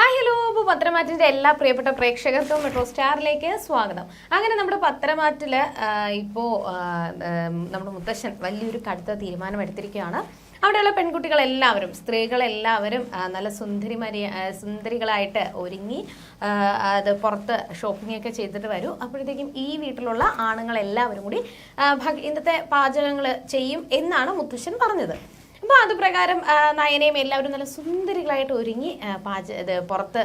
Hi hello അപ്പോൾ പത്രമാറ്റിന്റെ എല്ലാ പ്രിയപ്പെട്ട പ്രേക്ഷകർക്കും മെട്രോ സ്റ്റാറിലേക്ക് സ്വാഗതം. അങ്ങനെ നമ്മുടെ പത്രമാറ്റിൽ ഇപ്പോൾ നമ്മുടെ മുത്തശ്ശൻ വലിയൊരു കടുത്ത തീരുമാനം എടുത്തിരിക്കുകയാണ് അവിടെയുള്ള പെൺകുട്ടികളെല്ലാവരും സ്ത്രീകളെല്ലാവരും നല്ല സുന്ദരിമാരി സുന്ദരികളായിട്ട് ഒരുങ്ങി അത് പുറത്ത് ഷോപ്പിംഗ് ഒക്കെ ചെയ്തിട്ട് വരും. അപ്പോഴത്തേക്കും ഈ വീട്ടിലുള്ള ആണുങ്ങളെല്ലാവരും കൂടി ഇന്നത്തെ പാചകങ്ങൾ ചെയ്യും എന്നാണ് മുത്തശ്ശൻ പറഞ്ഞത്. അപ്പോൾ അത് പ്രകാരം നയനയും എല്ലാവരും നല്ല സുന്ദരികളായിട്ട് ഒരുങ്ങി പാച ഇത് പുറത്ത്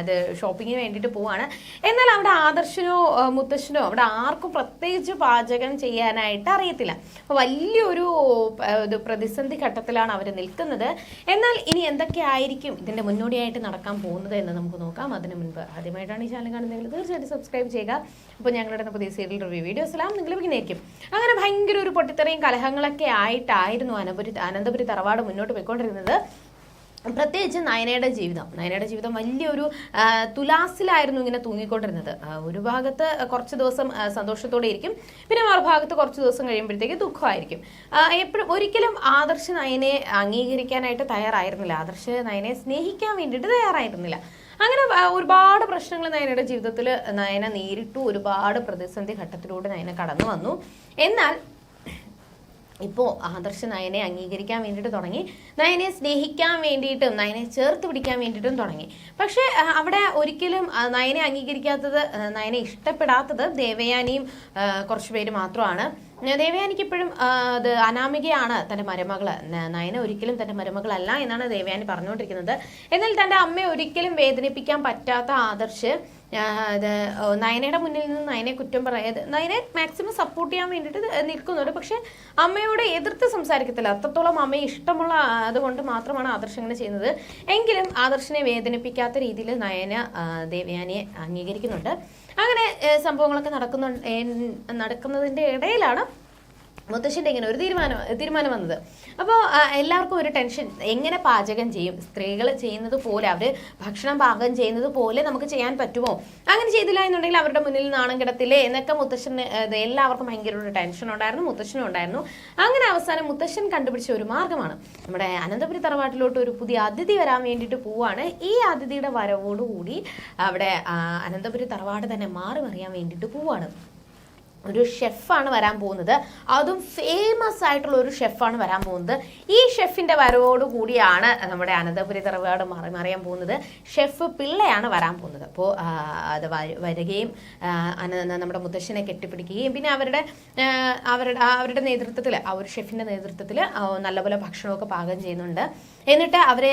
ഇത് ഷോപ്പിങ്ങിന് വേണ്ടിയിട്ട് പോവാണ്. എന്നാൽ അവിടെ ആദർശനോ മുത്തശ്ശനോ അവിടെ ആർക്കും പ്രത്യേകിച്ച് പാചകം ചെയ്യാനായിട്ട് അറിയത്തില്ല. അപ്പോൾ വലിയൊരു ഇത് പ്രതിസന്ധി ഘട്ടത്തിലാണ് അവർ നിൽക്കുന്നത്. എന്നാൽ ഇനി എന്തൊക്കെയായിരിക്കും ഇതിന്റെ മുന്നോടിയായിട്ട് നടക്കാൻ പോകുന്നത് എന്ന് നമുക്ക് നോക്കാം. അതിന് മുൻപ് ആദ്യമായിട്ടാണ് ഈ ചാനൽ കാണുന്നതെങ്കിൽ തീർച്ചയായിട്ടും സബ്സ്ക്രൈബ് ചെയ്യുക. അപ്പോൾ ഞങ്ങളുടെ പുതിയ സീരിയൽ റിവ്യൂ വീഡിയോസ് എല്ലാം നിങ്ങൾ ഇരിക്കും അങ്ങനെ ഭയങ്കര ഒരു പൊട്ടിത്തെറിയും കലഹങ്ങളൊക്കെ ആയിട്ടായിരുന്നു അനപുരി അനന്തപുരി തറവാട് മുന്നോട്ട് പോയിക്കൊണ്ടിരുന്നത്. പ്രത്യേകിച്ച് നയനയുടെ ജീവിതം. നയനയുടെ ജീവിതം വലിയൊരു തുലാസിലായിരുന്നു ഇങ്ങനെ തൂങ്ങിക്കൊണ്ടിരുന്നത്. ഒരു ഭാഗത്ത് കുറച്ച് ദിവസം സന്തോഷത്തോടെ ഇരിക്കും. പിന്നെ മറുഭാഗത്ത് കുറച്ച് ദിവസം കഴിയുമ്പോഴത്തേക്ക് ദുഃഖമായിരിക്കും. എപ്പോഴും ഒരിക്കലും ആദർശ നയനെ അംഗീകരിക്കാനായിട്ട് തയ്യാറായിരുന്നില്ല. ആദർശ നയനെ സ്നേഹിക്കാൻ വേണ്ടിയിട്ട് തയ്യാറായിരുന്നില്ല. അങ്ങനെ ഒരുപാട് പ്രശ്നങ്ങൾ നയനയുടെ ജീവിതത്തിൽ നയന നേരിട്ടു. ഒരുപാട് പ്രതിസന്ധി ഘട്ടത്തിലൂടെ നയന കടന്നു വന്നു. എന്നാൽ ഇപ്പോൾ ആദർശ നയനെ അംഗീകരിക്കാൻ വേണ്ടിയിട്ട് തുടങ്ങി. നയനെ സ്നേഹിക്കാൻ വേണ്ടിയിട്ടും നയനെ ചേർത്ത് പിടിക്കാൻ വേണ്ടിയിട്ടും തുടങ്ങി. പക്ഷേ അവിടെ ഒരിക്കലും നയനെ അംഗീകരിക്കാത്തത് നയനെ ഇഷ്ടപ്പെടാത്തത് ദേവയാനിയും കുറച്ച് പേര് മാത്രമാണ്. ദേവയാനിക്ക് ഇപ്പോഴും അത് അനാമികയാണ് തന്റെ മരുമകൾ. നയന ഒരിക്കലും തന്റെ മരുമകളല്ല എന്നാണ് ദേവയാനി പറഞ്ഞുകൊണ്ടിരിക്കുന്നത്. എന്നാൽ തന്റെ അമ്മയെ ഒരിക്കലും വേദനിപ്പിക്കാൻ പറ്റാത്ത ആദർശ് അത് നയനയുടെ മുന്നിൽ നിന്ന് നയനെ കുറ്റം പറയാത് നയനെ മാക്സിമം സപ്പോർട്ട് ചെയ്യാൻ വേണ്ടിയിട്ട് നിൽക്കുന്നുണ്ട്. പക്ഷെ അമ്മയോട് എതിർത്ത് സംസാരിക്കത്തില്ല. അത്രത്തോളം അമ്മയെ ഇഷ്ടമുള്ള അതുകൊണ്ട് മാത്രമാണ് ആദർശ് അങ്ങനെ ചെയ്യുന്നത്. എങ്കിലും ആദർശിനെ വേദനിപ്പിക്കാത്ത രീതിയിൽ നയന ദേവയാനിയെ അംഗീകരിക്കുന്നുണ്ട്. അങ്ങനെ സംഭവങ്ങളൊക്കെ നടക്കുന്നു നടക്കുന്നതിന്റെ ഇടയിലാണ് മുത്തശ്ശിന്റെ ഇങ്ങനെ ഒരു തീരുമാനം തീരുമാനം വന്നത്. അപ്പോൾ എല്ലാവർക്കും ഒരു ടെൻഷൻ. എങ്ങനെ പാചകം ചെയ്യും? സ്ത്രീകൾ ചെയ്യുന്നത് പോലെ അവർ ഭക്ഷണം പാകം ചെയ്യുന്നത് പോലെ നമുക്ക് ചെയ്യാൻ പറ്റുമോ? അങ്ങനെ ചെയ്തില്ല എന്നുണ്ടെങ്കിൽ അവരുടെ മുന്നിൽ നാണം കിടത്തില്ലേ എന്നൊക്കെ മുത്തശ്ശന് എല്ലാവർക്കും ഭയങ്കര ഒരു ടെൻഷൻ ഉണ്ടായിരുന്നു മുത്തശ്ശനും ഉണ്ടായിരുന്നു. അങ്ങനെ അവസാനം മുത്തശ്ശൻ കണ്ടുപിടിച്ച ഒരു മാർഗമാണ് നമ്മുടെ അനന്തപുരി തറവാട്ടിലോട്ട് ഒരു പുതിയ അതിഥി വരാൻ വേണ്ടിയിട്ട് പോവാണ്. ഈ അതിഥിയുടെ വരവോടുകൂടി അവിടെ അനന്തപുരി തറവാട് തന്നെ മാറി മറിയാൻ വേണ്ടിയിട്ട് പോവാണ്. ഒരു ഷെഫാണ് വരാൻ പോകുന്നത്. അതും ഫേമസ് ആയിട്ടുള്ള ഒരു ഷെഫാണ് വരാൻ പോകുന്നത്. ഈ ഷെഫിന്റെ വരവോടുകൂടിയാണ് നമ്മുടെ അനന്തപുരി തറവാട് മാറി മറിയാൻ പോകുന്നത്. ഷെഫ് പിള്ളയാണ് വരാൻ പോകുന്നത്. അപ്പോൾ അത് വരികയും നമ്മുടെ മുത്തശ്ശനെ കെട്ടിപ്പിടിക്കുകയും പിന്നെ അവരുടെ അവരുടെ അവരുടെ നേതൃത്വത്തിൽ ആ ഒരു ഷെഫിന്റെ നേതൃത്വത്തിൽ നല്ലപോലെ ഭക്ഷണമൊക്കെ പാകം ചെയ്യുന്നുണ്ട്. എന്നിട്ട് അവരെ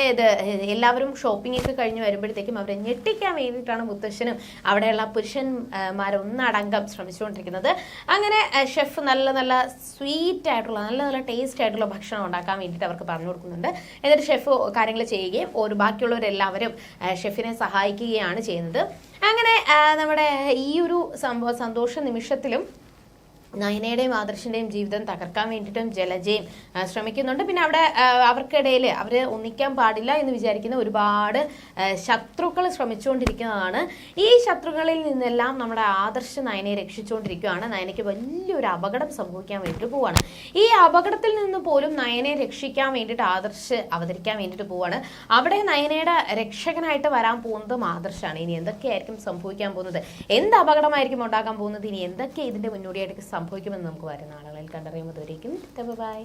എല്ലാവരും ഷോപ്പിംഗ് ഒക്കെ കഴിഞ്ഞ് വരുമ്പോഴത്തേക്കും അവരെ ഞെട്ടിക്കാൻ വേണ്ടിയിട്ടാണ് മുത്തശ്ശനും അവിടെയുള്ള പുരുഷന്മാരൊന്നടങ്കം ശ്രമിച്ചുകൊണ്ടിരിക്കുന്നത്. അങ്ങനെ ഷെഫ് നല്ല നല്ല സ്വീറ്റ് ആയിട്ടുള്ള നല്ല നല്ല ടേസ്റ്റ് ആയിട്ടുള്ള ഭക്ഷണം ഉണ്ടാക്കാൻ വേണ്ടിയിട്ട് അവർക്ക് പറഞ്ഞു കൊടുക്കുന്നുണ്ട്. എന്നിട്ട് ഷെഫ് കാര്യങ്ങൾ ചെയ്യുകയും ഒരു ബാക്കിയുള്ളവരെല്ലാവരും ഷെഫിനെ സഹായിക്കുകയാണ് ചെയ്യുന്നത്. അങ്ങനെ നമ്മുടെ ഈ ഒരു സംഭവ സന്തോഷ നിമിഷത്തിലും നയനയുടെയും ആദർശിന്റെയും ജീവിതം തകർക്കാൻ വേണ്ടിയിട്ടും ജലജയും ശ്രമിക്കുന്നുണ്ട്. പിന്നെ അവിടെ അവർക്കിടയിൽ അവർ ഒന്നിക്കാൻ പാടില്ല എന്ന് വിചാരിക്കുന്ന ഒരുപാട് ശത്രുക്കൾ ശ്രമിച്ചുകൊണ്ടിരിക്കുന്നതാണ്. ഈ ശത്രുക്കളിൽ നിന്നെല്ലാം നമ്മുടെ ആദർശ നയനയെ രക്ഷിച്ചുകൊണ്ടിരിക്കുകയാണ്. നയനയ്ക്ക് വലിയൊരു അപകടം സംഭവിക്കാൻ വേണ്ടിയിട്ട് പോവാണ്. ഈ അപകടത്തിൽ നിന്ന് പോലും നയനെ രക്ഷിക്കാൻ വേണ്ടിയിട്ട് ആദർശ് അവതരിക്കാൻ വേണ്ടിയിട്ട് പോവാണ്. അവിടെ നയനയുടെ രക്ഷകനായിട്ട് വരാൻ പോകുന്നതും ആദർശാണ്. ഇനി എന്തൊക്കെയായിരിക്കും സംഭവിക്കാൻ പോകുന്നത്? എന്ത് അപകടമായിരിക്കും ഉണ്ടാക്കാൻ പോകുന്നത്? ഇനി എന്തൊക്കെ ഇതിന്റെ മുന്നോടിയായിട്ട് സംഭവിക്കുമെന്ന് നമുക്ക് വരുന്ന ആളുകളിൽ കണ്ടറിയുമ്പോൾ ബൈ